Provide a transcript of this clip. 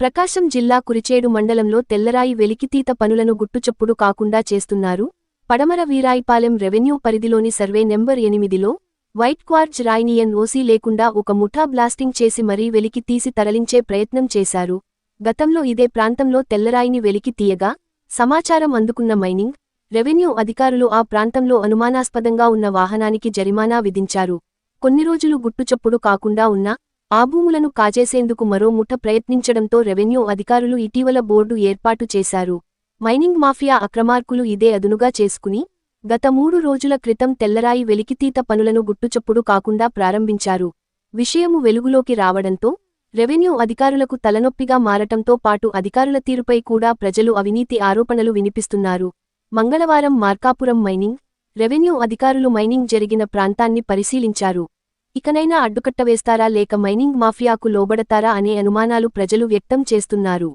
ప్రకాశం జిల్లా కురిచేడు మండలంలో తెల్లరాయి వెలికితీత పనులను గుట్టుచప్పుడు కాకుండా చేస్తున్నారు. పడమర వీరాయిపాలెం రెవెన్యూ పరిధిలోని సర్వే నెంబర్ ఎనిమిదిలో వైట్ క్వార్జ్ రాయినియన్ ఓసీ లేకుండా ఒక ముఠా బ్లాస్టింగ్ చేసి మరీ వెలికి తీసి తరలించే ప్రయత్నం చేశారు. గతంలో ఇదే ప్రాంతంలో తెల్లరాయిని వెలికి తీయగా సమాచారం అందుకున్న మైనింగ్ రెవెన్యూ అధికారులు ఆ ప్రాంతంలో అనుమానాస్పదంగా ఉన్న వాహనానికి జరిమానా విధించారు. కొన్ని రోజులు గుట్టుచప్పుడు కాకుండా ఉన్న ఆ భూములను కాజేసేందుకు మరో ముఠ ప్రయత్నించడంతో రెవెన్యూ అధికారులు ఇటీవల బోర్డు ఏర్పాటు చేశారు. మైనింగ్ మాఫియా అక్రమార్కులు ఇదే అదునుగా చేసుకుని గత మూడు రోజుల క్రితం తెల్లరాయి వెలికితీత పనులను గుట్టుచప్పుడు కాకుండా ప్రారంభించారు. విషయము వెలుగులోకి రావడంతో రెవెన్యూ అధికారులకు తలనొప్పిగా మారటంతో పాటు అధికారుల తీరుపై కూడా ప్రజలు అవినీతి ఆరోపణలు వినిపిస్తున్నారు. మంగళవారం మార్కాపురం మైనింగ్ రెవెన్యూ అధికారులు మైనింగ్ జరిగిన ప్రాంతాన్ని పరిశీలించారు. ఇకనైనా అడ్డుకట్టవేస్తారా లేక మైనింగ్ మాఫియాకు లోబడతారా అనే అనుమానాలు ప్రజలు వ్యక్తం చేస్తున్నారు.